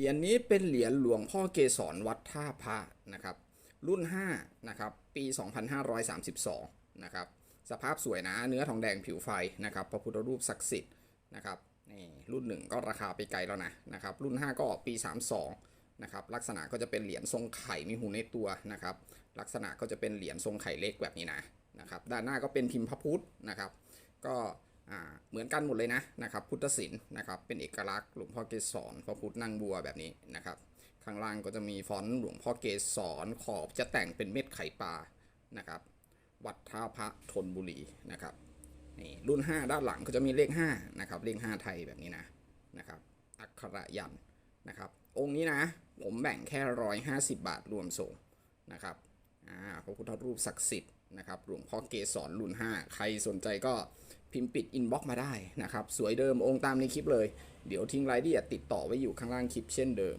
เหรียญนี้เป็นเหรียญหลวงพ่อเกศรวัดท่าพระนะครับ รุ่น5นะครับปี 2532นะครับสภาพสวยนะเนื้อทองแดงผิวไฟนะครับพระพุทธรูปศักดิ์สิทธิ์นะครับนี่รุ่น 1 ก็ราคาไปไกลแล้วนะนะครับรุ่น 5 ก็ปี 32นะครับลักษณะก็จะเป็นเหรียญทรงไข่มีหูในตัวนะครับลักษณะก็จะเป็นเหรียญทรงไข่เล็กแบบนี้นะนะครับด้านหน้าก็เป็นพิมพ์พระพุทธนะครับก็ เหมือนกันหมดเลยนะนะครับพุทธศิลป์นะครับเป็นเอกลักษณ์หลวงพ่อเกศรพระพุทธนั่งบัวแบบนี้นะครับข้างล่างก็จะมีฟอนต์หลวงพ่อเกศรขอบจะแต่งเป็นเม็ดไข่ปลานะครับวัดท่าพระธนบุรีนะครับนี่รุ่น 5 ด้านหลังก็จะมีเลข5นะครับเลข5ไทยแบบนี้นะนะครับอักขระยันนะครับองค์นี้นะผมแบ่งแค่ร้อยห้าสิบบาทรวมส่งนะครับอ่าพระพุทธรูปศักดิ์สิทธิ์นะครับหลวงพ่อเกศรรุ่น 5 ใครสนใจก็ พิมพ์ปิดอินบ็อกมาได้นะครับ สวยเดิมองค์ตามในคลิปเลย เดี๋ยวทิ้งรายละเอียดติดต่อไว้อยู่ข้างล่างคลิปเช่นเดิม